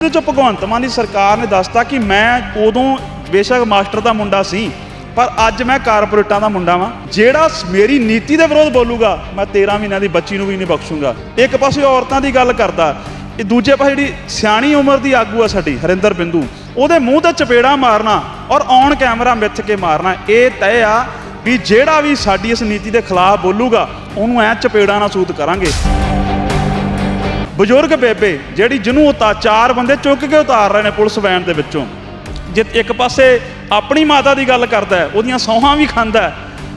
ਉਹਦੇ 'ਚੋਂ ਭਗਵੰਤ ਮਾਨ ਦੀ ਸਰਕਾਰ ਨੇ ਦੱਸਤਾ ਕਿ ਮੈਂ ਉਦੋਂ ਬੇਸ਼ੱਕ ਮਾਸਟਰ ਦਾ ਮੁੰਡਾ ਸੀ, ਪਰ ਅੱਜ ਮੈਂ ਕਾਰਪੋਰੇਟਾਂ ਦਾ ਮੁੰਡਾ ਵਾਂ। ਜਿਹੜਾ ਮੇਰੀ ਨੀਤੀ ਦੇ ਵਿਰੋਧ ਬੋਲੂਗਾ, ਮੈਂ 13 ਮਹੀਨਿਆਂ ਦੀ ਬੱਚੀ ਨੂੰ ਵੀ ਨਹੀਂ ਬਖਸ਼ੂੰਗਾ। ਇੱਕ ਪਾਸੇ ਔਰਤਾਂ ਦੀ ਗੱਲ ਕਰਦਾ, ਇਹ ਦੂਜੇ ਪਾਸੇ ਜਿਹੜੀ ਸਿਆਣੀ ਉਮਰ ਦੀ ਆਗੂ ਆ ਸਾਡੀ, ਹਰਿੰਦਰ ਬਿੰਦੂ, ਉਹਦੇ ਮੂੰਹ ਤੇ ਚਪੇੜਾ ਮਾਰਨਾ ਔਰ ਔਨ ਕੈਮਰਾ ਮਿੱਥ ਕੇ ਮਾਰਨਾ, ਇਹ ਤੈਅ ਆ ਵੀ ਜਿਹੜਾ ਵੀ ਸਾਡੀ ਇਸ ਨੀਤੀ ਦੇ ਖਿਲਾਫ ਬੋਲੂਗਾ, ਉਹਨੂੰ ਐ ਚਪੇੜਾ ਨਾਲ ਸੂਤ ਕਰਾਂਗੇ। ਬਜ਼ੁਰਗ ਬੇਬੇ, ਜਿਹੜੀ ਜਿਹਨੂੰ ਉਤਾ ਚਾਰ ਬੰਦੇ ਚੁੱਕ ਕੇ ਉਤਾਰ ਰਹੇ ਨੇ ਪੁਲਿਸ ਵੈਨ ਦੇ ਵਿੱਚੋਂ। ਜੇ ਇੱਕ ਪਾਸੇ ਆਪਣੀ ਮਾਤਾ ਦੀ ਗੱਲ ਕਰਦਾ ਉਹਦੀਆਂ ਸੌਹਾਂ ਵੀ ਖਾਂਦਾ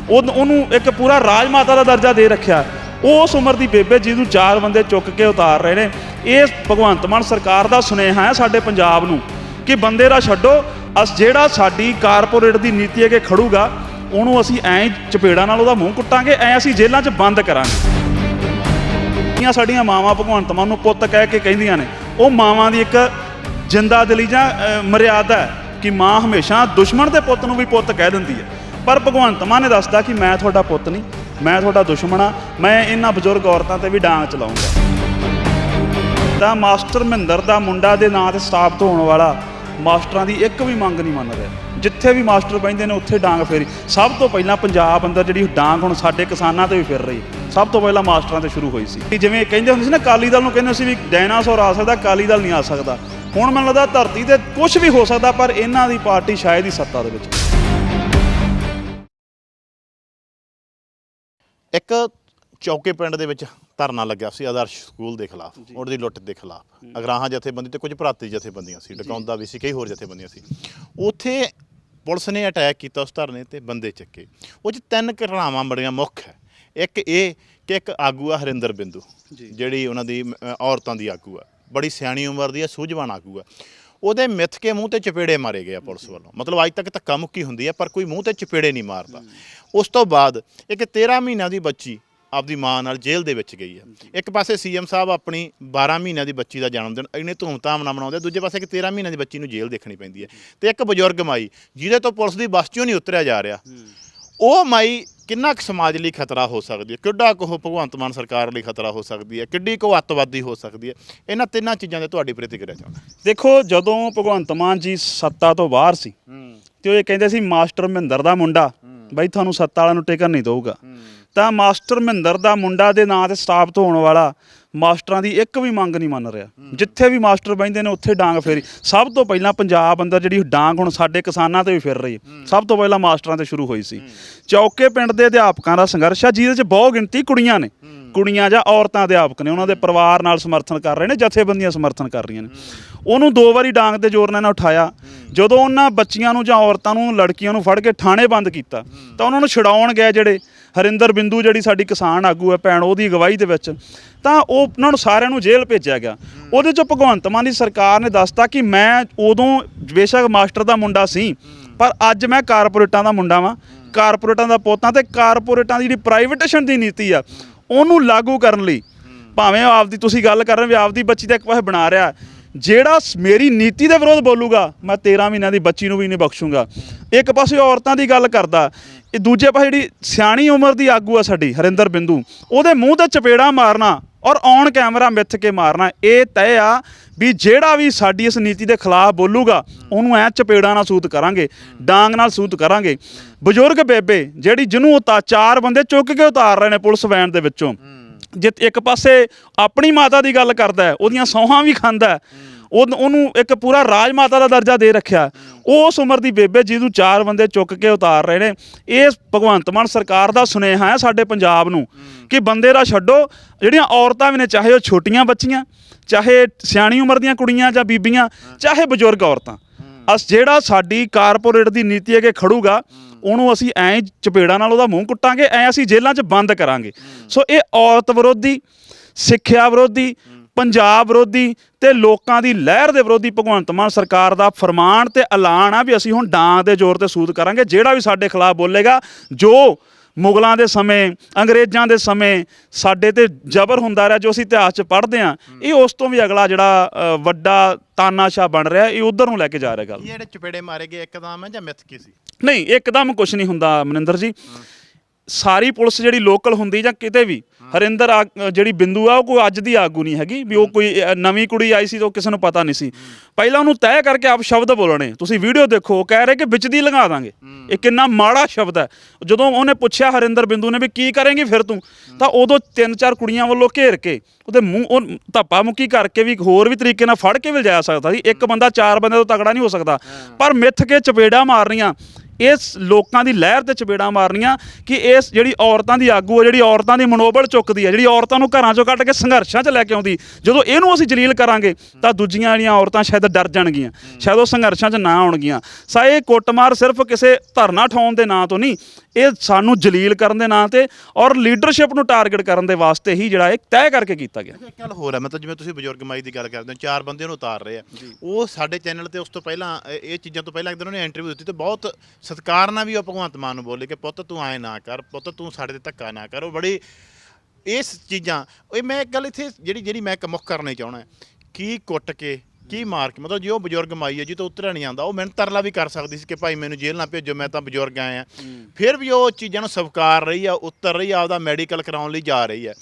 ਉਹਨੂੰ ਇੱਕ ਪੂਰਾ ਰਾਜ ਮਾਤਾ ਦਾ ਦਰਜਾ ਦੇ ਰੱਖਿਆ ਉਸ ਉਮਰ ਦੀ ਬੇਬੇ ਜਿਹਨੂੰ ਚਾਰ ਬੰਦੇ ਚੁੱਕ ਕੇ ਉਤਾਰ ਰਹੇ ਨੇ। ਇਹ ਭਗਵੰਤ ਮਾਨ ਸਰਕਾਰ ਦਾ ਸੁਨੇਹਾ ਹੈ ਸਾਡੇ ਪੰਜਾਬ ਨੂੰ, ਕਿ ਬੰਦੇ ਦਾ ਛੱਡੋ, ਅਸ ਜਿਹੜਾ ਸਾਡੀ ਕਾਰਪੋਰੇਟ ਦੀ ਨੀਤੀ ਅੱਗੇ ਖੜੂਗਾ, ਉਹਨੂੰ ਅਸੀਂ ਐਂ ਚਪੇੜਾਂ ਨਾਲ ਉਹਦਾ ਮੂੰਹ ਕੁੱਟਾਂਗੇ, ਐਂ ਅਸੀਂ ਜੇਲ੍ਹਾਂ 'ਚ ਬੰਦ ਕਰਾਂਗੇ। ਜਿਹੜੀਆਂ ਸਾਡੀਆਂ ਮਾਵਾਂ ਭਗਵੰਤ ਮਾਨ ਨੂੰ ਪੁੱਤ ਕਹਿ ਕੇ ਕਹਿੰਦੀਆਂ ਨੇ, ਉਹ ਮਾਵਾਂ ਦੀ ਇੱਕ ਜਿੰਦਾ ਦਿਲੀ ਜਾਂ ਮਰਿਆਦਾ ਹੈ ਕਿ ਮਾਂ ਹਮੇਸ਼ਾ ਦੁਸ਼ਮਣ ਦੇ ਪੁੱਤ ਨੂੰ ਵੀ ਪੁੱਤ ਕਹਿ ਦਿੰਦੀ ਹੈ। ਪਰ ਭਗਵੰਤ ਮਾਨ ਨੇ ਦੱਸਦਾ ਕਿ ਮੈਂ ਤੁਹਾਡਾ ਪੁੱਤ ਨਹੀਂ, ਮੈਂ ਤੁਹਾਡਾ ਦੁਸ਼ਮਣ ਆ ਮੈਂ ਇਹਨਾਂ ਬਜ਼ੁਰਗ ਔਰਤਾਂ ਤੇ ਵੀ ਡਾਂਗ ਚਲਾਉਂਗਾ ਤਾਂ ਮਾਸਟਰ ਮਹਿੰਦਰ ਦਾ ਮੁੰਡਾ ਦੇ ਨਾਂ ਤੇ ਸਥਾਪਿਤ ਹੋਣ ਵਾਲਾ ਮਾਸਟਰਾਂ ਦੀ ਇੱਕ ਵੀ ਮੰਗ ਨਹੀਂ ਮੰਨ ਰਿਹਾ। ਜਿੱਥੇ ਵੀ ਮਾਸਟਰ ਬੈਂਦੇ ਨੇ, ਉੱਥੇ ਡਾਂਗ ਫੇਰੀ। ਸਭ ਤੋਂ ਪਹਿਲਾਂ ਪੰਜਾਬ ਅੰਦਰ ਜਿਹੜੀ ਡਾਂਗ ਹੁਣ ਸਾਡੇ ਕਿਸਾਨਾਂ ਤੇ ਵੀ ਫਿਰ ਰਹੀ ਸਭ ਤੋਂ ਪਹਿਲਾਂ ਮਾਸਟਰਾਂ ਤੇ ਸ਼ੁਰੂ ਹੋਈ ਸੀ। ਕਿ ਜਿਵੇਂ ਕਹਿੰਦੇ ਹੁੰਦੇ ਸੀ ਨਾ ਕਾਲੀ ਦਲ ਨੂੰ ਕਹਿੰਦੇ ਸੀ ਵੀ ਡਾਇਨਾਸੌਰ ਆ ਸਕਦਾ ਕਾਲੀ ਦਲ ਨਹੀਂ ਆ ਸਕਦਾ। ਹੁਣ ਮੈਨੂੰ ਲੱਗਦਾ ਧਰਤੀ ਤੇ ਕੁਝ ਵੀ ਹੋ ਸਕਦਾ ਪਰ ਇਹਨਾਂ ਦੀ ਪਾਰਟੀ ਸ਼ਾਇਦ ਹੀ ਸੱਤਾ ਦੇ ਵਿੱਚ। ਇੱਕ ਚੌਕੇ ਪਿੰਡ ਦੇ ਵਿੱਚ ਧਰਨਾ ਲੱਗਿਆ ਸੀ ਆਦਰਸ਼ ਸਕੂਲ ਦੇ ਖਿਲਾਫ ਉਹਦੀ ਲੁੱਟ ਦੇ ਖਿਲਾਫ। ਅਗਰਾਹਾਂ ਜਥੇਬੰਦੀ ਤੇ ਕੁਝ ਭਰਾਤੀ ਜਥੇਬੰਦੀਆਂ ਸੀ ਡਕਾਉਂਦਾ ਵੀ ਸੀ ਕਈ ਹੋਰ ਜਥੇਬੰਦੀਆਂ ਸੀ। ਉੱਥੇ ਪੁਲਿਸ ਨੇ ਅਟੈਕ ਕੀਤਾ ਉਸ ਧਰਨੇ ਤੇ ਬੰਦੇ ਚੱਕੇ। ਉਹ 'ਚ ਤਿੰਨ ਘਟਨਾਵਾਂ ਬੜੀਆਂ ਮੁੱਖ ਹੈ। ਇੱਕ ਇਹ ਕਿ ਇੱਕ ਆਗੂ ਆ ਹਰਿੰਦਰ ਬਿੰਦੂ ਜਿਹੜੀ ਉਹਨਾਂ ਦੀ ਅ, ਔਰਤਾਂ ਦੀ ਆਗੂ ਆ। ਬੜੀ ਸਿਆਣੀ ਉਮਰ ਦੀ ਆ ਸੂਝਵਾਨ ਆਗੂ ਆ। ਉਹਦੇ ਮਿੱਥ ਕੇ ਮੂੰਹ ਤੇ ਚਪੇੜੇ ਮਾਰੇ ਗਏ ਆ ਪੁਲਿਸ ਵੱਲੋਂ। ਮਤਲਬ ਅੱਜ ਤੱਕ ਧੱਕਾ ਮੁੱਕੀ ਹੁੰਦੀ ਹੈ ਪਰ ਕੋਈ ਮੂੰਹ ਤੇ ਚਪੇੜੇ ਨਹੀਂ ਮਾਰਦਾ। ਉਸ ਤੋਂ ਬਾਅਦ ਇੱਕ 13 ਮਹੀਨਿਆਂ ਦੀ ਬੱਚੀ ਆਪਦੀ ਮਾਂ ਨਾਲ ਜੇਲ੍ਹ ਦੇ ਵਿੱਚ ਗਈ ਹੈ। ਇੱਕ ਪਾਸੇ ਸੀਐਮ ਸਾਹਿਬ ਆਪਣੀ 12 ਮਹੀਨਿਆਂ ਦੀ ਬੱਚੀ ਦਾ ਜਨਮ ਦਿਨ ਇੰਨੇ ਧੂਮਧਾਮ ਨਾਲ ਮਨਾਉਂਦੇ ਦੂਜੇ ਪਾਸੇ ਇੱਕ 13 ਮਹੀਨਿਆਂ ਦੀ ਬੱਚੀ ਨੂੰ ਜੇਲ੍ਹ ਦੇਖਣੀ ਪੈਂਦੀ ਹੈ। ਤੇ ਇੱਕ ਬਜ਼ੁਰਗ ਮਾਈ ਜਿਹਦੇ ਤੋਂ ਪੁਲਿਸ ਦੀ ਬੱਸ ਚੋਂ ਨਹੀਂ ਉਤਰਿਆ ਜਾ ਰਿਹਾ। ਉਹ ਮਾਈ ਕਿੰਨਾ ਕੁ ਸਮਾਜ ਲਈ ਖਤਰਾ ਹੋ ਸਕਦੀ ਹੈ? ਕਿੱਡਾ ਕੁ ਉਹ ਭਗਵੰਤ ਮਾਨ ਸਰਕਾਰ ਲਈ ਖਤਰਾ ਹੋ ਸਕਦੀ ਹੈ? ਕਿੱਡੀ ਕੁ ਅੱਤਵਾਦੀ ਹੋ ਸਕਦੀ ਹੈ? ਇਹਨਾਂ ਤਿੰਨਾਂ ਚੀਜ਼ਾਂ ਦੇ ਤੁਹਾਡੀ ਪ੍ਰਤੀਕਿਰਿਆ ਚਾਹੁੰਦਾ ਦੇਖੋ ਜਦੋਂ ਭਗਵੰਤ ਮਾਨ ਜੀ ਸੱਤਾ ਤੋਂ ਬਾਹਰ ਸੀ ਤੇ ਉਹ ਇਹ ਕਹਿੰਦੇ ਸੀ ਮਾਸਟਰ ਮਹਿੰਦਰ ਦਾ ਮੁੰਡਾ ਬਈ ਤੁਹਾਨੂੰ ਸੱਤਾ ਵਾਲਿਆਂ ਨੂੰ ਟਿਕਣ ਨਹੀਂ ਦਊਗਾ। ਤਾਂ ਮਾਸਟਰ ਮਹਿੰਦਰ ਦਾ ਮੁੰਡਾ ਦੇ ਨਾਂ ਤੇ ਸਥਾਪਿਤ ਹੋਣ ਵਾਲਾ ਮਾਸਟਰਾਂ ਦੀ ਇੱਕ ਵੀ ਮੰਗ ਨਹੀਂ ਮੰਨ ਰਿਹਾ। ਜਿੱਥੇ ਵੀ ਮਾਸਟਰ ਬੈਂਦੇ ਨੇ ਉੱਥੇ ਡਾਂਗ ਫੇਰੀ। ਸਭ ਤੋਂ ਪਹਿਲਾਂ ਪੰਜਾਬ ਅੰਦਰ ਜਿਹੜੀ ਡਾਂਗ ਹੁਣ ਸਾਡੇ ਕਿਸਾਨਾਂ ਤੇ ਵੀ ਫਿਰ ਰਹੀ ਹੈ। ਸਭ ਤੋਂ ਪਹਿਲਾਂ ਮਾਸਟਰਾਂ ਤੇ ਸ਼ੁਰੂ ਹੋਈ ਸੀ। ਚੌਕੇ ਪਿੰਡ ਦੇ ਅਧਿਆਪਕਾਂ ਦਾ ਸੰਘਰਸ਼ ਆ ਜਿਹਦੇ 'ਚ ਬਹੁਤ ਗਿਣਤੀ ਕੁੜੀਆਂ ਨੇ। ਕੁੜੀਆਂ ਜਾਂ ਔਰਤਾਂ ਅਧਿਆਪਕ ਨੇ ਉਹਨਾਂ ਦੇ ਪਰਿਵਾਰ ਨਾਲ ਸਮਰਥਨ ਕਰ ਰਹੇ ਨੇ ਜਥੇਬੰਦੀਆਂ ਸਮਰਥਨ ਕਰ ਰਹੀਆਂ ਨੇ। ਉਹਨੂੰ ਦੋ ਵਾਰੀ ਡਾਂਗ ਦੇ ਜ਼ੋਰ ਨਾਲ ਉਠਾਇਆ। ਜਦੋਂ ਉਹਨਾਂ ਬੱਚੀਆਂ ਨੂੰ ਜਾਂ ਔਰਤਾਂ ਨੂੰ ਲੜਕੀਆਂ ਨੂੰ ਫੜ ਕੇ ਥਾਣੇ ਬੰਦ ਕੀਤਾ ਤਾਂ ਉਹਨਾਂ ਨੂੰ ਛਡਾਉਣ ਗਏ ਜਿਹੜੇ। ਹਰਿੰਦਰ ਬਿੰਦੂ ਜਿਹੜੀ ਸਾਡੀ ਕਿਸਾਨ ਆਗੂ ਹੈ ਭੈਣ, ਉਹਦੀ ਅਗਵਾਈ ਦੇ ਵਿੱਚ, ਤਾਂ ਉਹ ਉਹਨਾਂ ਨੂੰ ਸਾਰਿਆਂ ਨੂੰ ਜੇਲ੍ਹ ਭੇਜਿਆ ਗਿਆ। ਉਹਦੇ ਚ ਭਗਵੰਤ ਮਾਨ ਦੀ ਸਰਕਾਰ ਨੇ ਦੱਸਤਾ ਕਿ ਮੈਂ ਉਦੋਂ ਬੇਸ਼ੱਕ ਮਾਸਟਰ ਦਾ ਮੁੰਡਾ ਸੀ, ਪਰ ਅੱਜ ਮੈਂ ਕਾਰਪੋਰੇਟਾਂ ਦਾ ਮੁੰਡਾ ਵਾਂ। ਕਾਰਪੋਰੇਟਾਂ ਦਾ ਪੋਤਾ ਤੇ ਕਾਰਪੋਰੇਟਾਂ ਦੀ ਜਿਹੜੀ ਪ੍ਰਾਈਵੇਟੇਸ਼ਨ ਦੀ ਨੀਤੀ ਆ, ਉਹਨੂੰ ਲਾਗੂ ਕਰਨ ਲਈ, ਭਾਵੇਂ ਉਹ ਆਪਦੀ ਤੁਸੀਂ ਗੱਲ ਕਰ ਰਹੇ ਹੋ ਵੀ ਆਪਦੀ ਬੱਚੀ ਦਾ ਇੱਕ ਪਾਸੇ ਬਣਾ ਰਿਹਾ ਜਿਹੜਾ ਮੇਰੀ ਨੀਤੀ ਦੇ ਵਿਰੋਧ ਬੋਲੂਗਾ, ਮੈਂ 13 ਮਹੀਨਿਆਂ ਦੀ ਬੱਚੀ ਨੂੰ ਵੀ ਨਹੀਂ ਬਖਸ਼ੂਗਾ। ਇੱਕ ਪਾਸੇ ਔਰਤਾਂ ਦੀ ਗੱਲ ਕਰਦਾ, ਇਹ ਦੂਜੇ ਪਾਸੇ ਜਿਹੜੀ ਸਿਆਣੀ ਉਮਰ ਦੀ ਆਗੂ ਆ ਸਾਡੀ, ਹਰਿੰਦਰ ਬਿੰਦੂ, ਉਹਦੇ ਮੂੰਹ ਤੇ ਚਪੇੜਾ ਮਾਰਨਾ ਔਰ ਔਨ ਕੈਮਰਾ ਮਿੱਥ ਕੇ ਮਾਰਨਾ, ਇਹ ਤੈਅ ਆ ਵੀ ਜਿਹੜਾ ਵੀ ਸਾਡੀ ਇਸ ਨੀਤੀ ਦੇ ਖਿਲਾਫ ਬੋਲੂਗਾ, ਉਹਨੂੰ ਐ ਚਪੇੜਾਂ ਨਾਲ ਸੂਤ ਕਰਾਂਗੇ, ਡਾਂਗ ਨਾਲ ਸੂਤ ਕਰਾਂਗੇ। ਬਜ਼ੁਰਗ ਬੇਬੇ, ਜਿਹੜੀ ਜਿਹਨੂੰ ਉਤਾ ਚਾਰ ਬੰਦੇ ਚੁੱਕ ਕੇ ਉਤਾਰ ਰਹੇ ਨੇ ਪੁਲਿਸ ਵੈਨ ਦੇ ਵਿੱਚੋਂ ਜੇ ਇੱਕ ਪਾਸੇ ਆਪਣੀ ਮਾਤਾ ਦੀ ਗੱਲ ਕਰਦਾ ਹੈ, ਉਹਦੀਆਂ ਸੌਹਾਂ ਵੀ ਖਾਂਦਾ ਉਹ ਉਹਨੂੰ ਇੱਕ ਪੂਰਾ ਰਾਜ ਮਾਤਾ ਦਾ ਦਰਜਾ ਦੇ ਰੱਖਿਆ ਉਸ ਉਮਰ ਦੀ ਬੇਬੇ ਜਿਹਨੂੰ ਚਾਰ ਬੰਦੇ ਚੁੱਕ ਕੇ ਉਤਾਰ ਰਹੇ ਨੇ ਇਹ ਭਗਵੰਤ ਮਾਨ ਸਰਕਾਰ ਦਾ ਸੁਨੇਹਾ ਹੈ ਸਾਡੇ ਪੰਜਾਬ ਨੂੰ ਕਿ ਬੰਦੇ ਦਾ ਛੱਡੋ ਜਿਹੜੀਆਂ ਔਰਤਾਂ ਵੀ ਨੇ ਚਾਹੇ ਉਹ ਛੋਟੀਆਂ ਬੱਚੀਆਂ ਚਾਹੇ ਸਿਆਣੀ ਉਮਰ ਦੀਆਂ ਕੁੜੀਆਂ ਜਾਂ ਬੀਬੀਆਂ ਚਾਹੇ ਬਜ਼ੁਰਗ ਔਰਤਾਂ। ਅਸ ਜਿਹੜਾ ਸਾਡੀ ਕਾਰਪੋਰੇਟ ਦੀ ਨੀਤੀ ਅੱਗੇ ਖੜੂਗਾ, ਉਹਨੂੰ ਅਸੀਂ ਐਂ ਚਪੇੜਾਂ ਨਾਲ ਉਹਦਾ ਮੂੰਹ ਕੁੱਟਾਂਗੇ, ਐਂ ਅਸੀਂ ਜੇਲ੍ਹਾਂ 'ਚ ਬੰਦ ਕਰਾਂਗੇ। ਸੋ ਇਹ ਔਰਤ ਵਿਰੋਧੀ, ਸਿੱਖਿਆ ਵਿਰੋਧੀ, ਪੰਜਾਬ ਵਿਰੋਧੀ ਤੇ ਲੋਕਾਂ ਦੀ ਲਹਿਰ ਦੇ ਵਿਰੋਧੀ ਭਗਵੰਤ ਮਾਨ ਸਰਕਾਰ ਦਾ ਫਰਮਾਨ ਤੇ ਐਲਾਨ ਆ ਵੀ ਅਸੀਂ ਹੁਣ ਡਾਂਗ ਦੇ ਜ਼ੋਰ ਤੇ ਸੂਦ ਕਰਾਂਗੇ। ਜਿਹੜਾ ਵੀ ਸਾਡੇ ਖਿਲਾਫ ਬੋਲੇਗਾ, ਜੋ ਮੁਗਲਾਂ ਦੇ ਸਮੇਂ ਅੰਗਰੇਜ਼ਾਂ ਦੇ ਸਮੇਂ ਸਾਡੇ ਤੇ ਜ਼ਬਰ ਹੁੰਦਾ ਰਿਹਾ ਜੋ ਅਸੀਂ ਇਤਿਹਾਸ 'ਚ ਪੜ੍ਹਦੇ ਆ ਇਹ ਉਸ ਤੋਂ ਵੀ ਅਗਲਾ ਜਿਹੜਾ ਅ, ਵੱਡਾ ਤਾਨਾਸ਼ਾਹ ਬਣ ਰਿਹਾ ਇਹ ਉਧਰ ਨੂੰ ਲੈ ਕੇ ਜਾ ਰਿਹਾ ਗੱਲ। ਇਹ ਜਿਹੜੇ ਚਪੇੜੇ ਮਾਰੇ ਗਏ ਇੱਕਦਮ ਹੈ ਜਾਂ ਮਿੱਥ ਕੀ ਸੀ? ਨਹੀਂ ਇੱਕਦਮ ਕੁਝ ਨਹੀਂ ਹੁੰਦਾ ਮਨਿੰਦਰ ਜੀ। ਸਾਰੀ ਪੁਲਿਸ ਜਿਹੜੀ ਲੋਕਲ ਹੁੰਦੀ ਜਾਂ ਕਿਤੇ ਵੀ ਹਰਿੰਦਰ ਆ- ਜਿਹੜੀ ਬਿੰਦੂ ਆ ਉਹ ਕੋਈ ਅੱਜ ਦੀ ਆਗੂ ਨਹੀਂ ਹੈਗੀ ਵੀ ਉਹ ਕੋਈ ਅ, ਨਵੀਂ ਕੁੜੀ ਆਈ ਸੀ ਤਾਂ ਉਹ ਕਿਸੇ ਨੂੰ ਪਤਾ ਨਹੀਂ ਸੀ। ਪਹਿਲਾਂ ਉਹਨੂੰ ਤੈਅ ਕਰਕੇ ਆਪ ਸ਼ਬਦ ਬੋਲਣੇ। ਤੁਸੀਂ ਵੀਡੀਓ ਦੇਖੋ ਉਹ ਕਹਿ ਰਹੇ ਕਿ ਵਿੱਚ ਦੀ ਲੰਘਾ ਦਾਂਗੇ। ਇਹ ਕਿੰਨਾ ਮਾੜਾ ਸ਼ਬਦ ਹੈ। ਜਦੋਂ ਉਹਨੇ ਪੁੱਛਿਆ ਹਰਿੰਦਰ ਬਿੰਦੂ ਨੇ ਵੀ ਕੀ ਕਰੇਂਗੀ ਫਿਰ ਤੂੰ ਤਾਂ ਉਦੋਂ ਤਿੰਨ ਚਾਰ ਕੁੜੀਆਂ ਵੱਲੋਂ ਘੇਰ ਕੇ ਉਹਦੇ ਮੂੰਹ ਉਹ ਧੱਪਾ ਮੁੱਕੀ ਕਰਕੇ ਵੀ ਹੋਰ ਵੀ ਤਰੀਕੇ ਨਾਲ ਫੜ ਕੇ ਵੀ ਲਿਜਾ ਸਕਦਾ ਸੀ। ਇੱਕ ਬੰਦਾ ਚਾਰ ਬੰਦੇ ਤੋਂ ਤਗੜਾ ਨਹੀਂ ਹੋ ਸਕਦਾ। ਪਰ ਮਿੱਥ ਕੇ ਚਪੇੜਾ ਮਾਰਨੀਆਂ ਇਸ ਲੋਕਾਂ ਦੀ ਲਹਿਰ ਤੇ ਚਪੇੜਾਂ ਮਾਰਨੀਆਂ ਕਿ ਇਸ ਜਿਹੜੀ ਔਰਤਾਂ ਦੀ ਆਗੂ ਹੈ ਜਿਹੜੀ ਔਰਤਾਂ ਦੀ ਮਨੋਬਲ ਚੁੱਕਦੀ ਹੈ ਜਿਹੜੀ ਔਰਤਾਂ ਨੂੰ ਘਰਾਂ ਚੋਂ ਕੱਢ ਕੇ ਸੰਘਰਸ਼ਾਂ 'ਚ ਲੈ ਕੇ ਆਉਂਦੀ ਜਦੋਂ ਇਹਨੂੰ ਅਸੀਂ ਜਲੀਲ ਕਰਾਂਗੇ ਤਾਂ ਦੂਜੀਆਂ ਜਿਹੜੀਆਂ ਔਰਤਾਂ ਸ਼ਾਇਦ ਡਰ ਜਾਣਗੀਆਂ ਸ਼ਾਇਦ ਉਹ ਸੰਘਰਸ਼ਾਂ 'ਚ ਨਾ ਆਉਣਗੀਆਂ। ਸਾ ਇਹ ਕੁੱਟਮਾਰ ਸਿਰਫ ਕਿਸੇ ਧਰਨਾ ਠਾਉਣ ਦੇ ਨਾਂ ਤੋਂ ਨਹੀਂ ਇਹ ਸਾਨੂੰ ਜਲੀਲ ਕਰਨ ਦੇ ਨਾਂ ਤੇ ਔਰ ਲੀਡਰਸ਼ਿਪ ਨੂੰ ਟਾਰਗੇਟ ਕਰਨ ਦੇ ਵਾਸਤੇ ਹੀ ਜਿਹੜਾ ਇਹ ਤੈਅ ਕਰਕੇ ਕੀਤਾ ਗਿਆ। ਇੱਕ ਗੱਲ ਹੋਰ ਹੈ ਮਤਲਬ ਜਿਵੇਂ ਤੁਸੀਂ ਬਜ਼ੁਰਗ ਮਾਈ ਦੀ ਗੱਲ ਕਰਦੇ ਹੋ ਚਾਰ ਬੰਦੇ ਨੂੰ ਉਤਾਰ ਰਹੇ ਆ। ਉਹ ਸਾਡੇ ਚੈਨਲ ਤੇ ਉਸ ਤੋਂ ਪਹਿਲਾਂ ਇਹ ਇਹ ਚੀਜ਼ਾਂ ਤੋਂ ਪਹਿਲਾਂ ਇੱਕ ਦਿਨ ਉਹਨੇ ਇੰਟਰਵਿਊ ਦਿੱਤੀ ਤੇ ਬਹੁਤ ਸਤਿਕਾਰ ਨਾਲ ਵੀ ਉਹ ਭਗਵੰਤ ਮਾਨ ਨੂੰ ਬੋਲੇ ਕਿ ਪੁੱਤ ਤੂੰ ਐ ਨਾ ਕਰ ਪੁੱਤ ਤੂੰ ਸਾਡੇ ਤੇ ਧੱਕਾ ਨਾ ਕਰ। ਉਹ ਬੜੀ ਇਸ ਚੀਜ਼ਾਂ ਇਹ ਮੈਂ ਇੱਕ ਗੱਲ ਇੱਥੇ ਜਿਹੜੀ ਜਿਹੜੀ ਮੈਂ ਇੱਕ ਮੁੱਖ ਕਰਨੀ ਚਾਹਣਾ ਕੀ ਕੁੱਟ ਕੇ ਕੀ ਮਾਰ ਕੇ ਮਤਲਬ ਜੇ ਉਹ ਬਜ਼ੁਰਗ ਮਾਈ ਹੈ ਜੀ ਤਾਂ ਉਤਰਿਆ ਨਹੀਂ ਆਉਂਦਾ ਉਹ ਮੈਨੂੰ ਤਰਲਾ ਵੀ ਕਰ ਸਕਦੀ ਸੀ ਕਿ ਭਾਈ ਮੈਨੂੰ ਜੇਲ੍ਹ ਨਾ ਭੇਜੋ ਮੈਂ ਤਾਂ ਬਜ਼ੁਰਗ ਆਏ ਆ ਫਿਰ ਵੀ ਉਹ ਚੀਜ਼ਾਂ ਨੂੰ ਸਵਕਾਰ ਰਹੀ ਆ ਉਤਰ ਰਹੀ ਆ ਆਪਦਾ ਮੈਡੀਕਲ ਕਰਾਉਣ ਲਈ ਜਾ ਰਹੀ ਆ।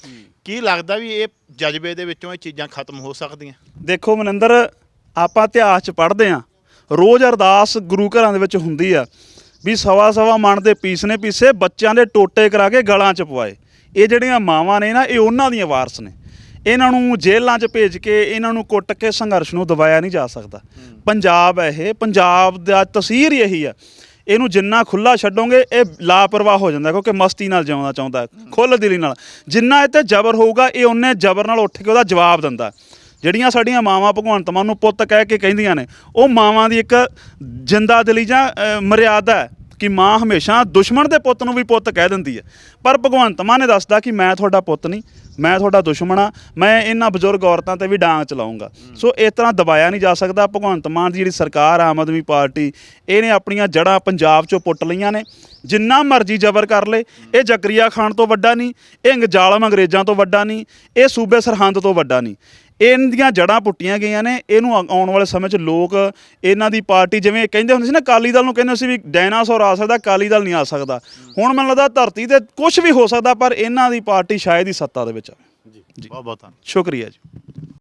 ਕੀ ਲੱਗਦਾ ਵੀ ਇਹ ਜਜ਼ਬੇ ਦੇ ਵਿੱਚੋਂ ਇਹ ਚੀਜ਼ਾਂ ਖਤਮ ਹੋ ਸਕਦੀਆਂ? ਦੇਖੋ ਮਨਿੰਦਰ ਆਪਾਂ ਇਤਿਹਾਸ 'ਚ ਪੜ੍ਹਦੇ ਆਂ ਰੋਜ਼ ਅਰਦਾਸ ਗੁਰੂ ਘਰਾਂ ਦੇ ਵਿੱਚ ਹੁੰਦੀ ਆ ਵੀ ਸਵਾ ਸਵਾ ਮਣ ਦੇ ਪੀਸਨੇ ਪੀਸੇ ਬੱਚਿਆਂ ਦੇ ਟੋਟੇ ਕਰਾ ਕੇ ਗਲਾਂ 'ਚ ਪਵਾਏ। ਇਹ ਜਿਹੜੀਆਂ ਮਾਵਾਂ ਨੇ ਨਾ ਇਹ ਉਹਨਾਂ ਦੀਆਂ ਵਾਰਸ ਨੇ। ਇਹਨਾਂ ਨੂੰ ਜੇਲ੍ਹਾਂ 'ਚ ਭੇਜ ਕੇ ਇਹਨਾਂ ਨੂੰ ਕੁੱਟ ਕੇ ਸੰਘਰਸ਼ ਨੂੰ ਦਬਾਇਆ ਨਹੀਂ ਜਾ ਸਕਦਾ। ਪੰਜਾਬ ਹੈ ਇਹ ਪੰਜਾਬ ਦਾ ਤਸਵੀਰ ਇਹੀ ਆ। ਇਹਨੂੰ ਜਿੰਨਾ ਖੁੱਲਾ ਛੱਡੋਗੇ ਇਹ ਲਾਪਰਵਾਹ ਹੋ ਜਾਂਦਾ ਕਿਉਂਕਿ ਮਸਤੀ ਨਾਲ ਜਿਉਂਦਾ ਚਾਹੁੰਦਾ ਖੁੱਲ ਦਿਲੀ ਨਾਲ। ਜਿੰਨਾ ਇਹ ਤੇ ਜ਼ਬਰ ਹੋਊਗਾ ਇਹ ਉਹਨੇ ਜ਼ਬਰ ਨਾਲ ਉੱਠ ਕੇ ਉਹਦਾ ਜਵਾਬ ਦਿੰਦਾ। ਜਿਹੜੀਆਂ ਸਾਡੀਆਂ ਮਾਵਾਂ ਭਗਵੰਤ ਮਾਨ ਨੂੰ ਪੁੱਤ ਕਹਿ ਕੇ ਕਹਿੰਦੀਆਂ ਨੇ, ਉਹ ਮਾਵਾਂ ਦੀ ਇੱਕ ਜਿੰਦਾ ਦਿਲੀ ਜਾਂ ਮਰਿਆਦਾ ਹੈ ਕਿ ਮਾਂ ਹਮੇਸ਼ਾ ਦੁਸ਼ਮਣ ਦੇ ਪੁੱਤ ਨੂੰ ਵੀ ਪੁੱਤ ਕਹਿ ਦਿੰਦੀ ਹੈ। ਪਰ ਭਗਵੰਤ ਮਾਨ ਨੇ ਦੱਸਦਾ ਕਿ ਮੈਂ ਤੁਹਾਡਾ ਪੁੱਤ ਨਹੀਂ, ਮੈਂ ਤੁਹਾਡਾ ਦੁਸ਼ਮਣ ਆ ਮੈਂ ਇਹਨਾਂ ਬਜ਼ੁਰਗ ਔਰਤਾਂ ਤੇ ਵੀ ਡਾਂਗ ਚਲਾਉਂਗਾ। ਸੋ ਇਸ ਤਰ੍ਹਾਂ ਦਬਾਇਆ ਨਹੀਂ ਜਾ ਸਕਦਾ, ਭਗਵੰਤ ਮਾਨ ਦੀ ਜਿਹੜੀ ਸਰਕਾਰ, ਆਮ ਆਦਮੀ ਪਾਰਟੀ, ਇਹਨੇ ਆਪਣੀਆਂ ਜੜਾਂ ਪੰਜਾਬ ਚੋਂ ਪੁੱਟ ਲਈਆਂ ਨੇ। ਜਿੰਨਾ ਮਰਜ਼ੀ ਜ਼ਬਰ ਕਰ ਲੇ, ਇਹ ਜ਼ਕਰੀਆ ਖਾਨ ਤੋਂ ਵੱਡਾ ਨਹੀਂ, ਇਹ ਜ਼ਾਲਮ ਅੰਗਰੇਜ਼ਾਂ ਤੋਂ ਵੱਡਾ ਨਹੀਂ, ਇਹ ਸੂਬੇ ਸਰਹੰਦ ਤੋਂ ਵੱਡਾ ਨਹੀਂ। ਇਹਨਾਂ ਦੀਆਂ ਜੜਾਂ ਪੁੱਟੀਆਂ ਗਈਆਂ ਨੇ ਇਹਨੂੰ ਆਉਣ ਵਾਲੇ ਸਮੇਂ 'ਚ ਲੋਕ ਇਹਨਾਂ ਦੀ ਪਾਰਟੀ ਜਿਵੇਂ ਕਹਿੰਦੇ ਹੁੰਦੇ ਸੀ ਨਾ ਕਾਲੀ ਦਲ ਨੂੰ ਕਹਿੰਦੇ ਸੀ ਵੀ ਡਾਇਨਾਸੌਰ ਆ ਸਕਦਾ ਕਾਲੀ ਦਲ ਨਹੀਂ ਆ ਸਕਦਾ। ਹੁਣ ਮੈਨੂੰ ਲੱਗਦਾ ਧਰਤੀ ਤੇ ਕੁਝ ਵੀ ਹੋ ਸਕਦਾ ਪਰ ਇਹਨਾਂ ਦੀ ਪਾਰਟੀ ਸ਼ਾਇਦ ਹੀ ਸੱਤਾ ਦੇ ਵਿੱਚ ਆਵੇ ਜੀ ਬਹੁਤ ਬਹੁਤ ਧੰਨਵਾਦ। ਸ਼ੁਕਰੀਆ ਜੀ।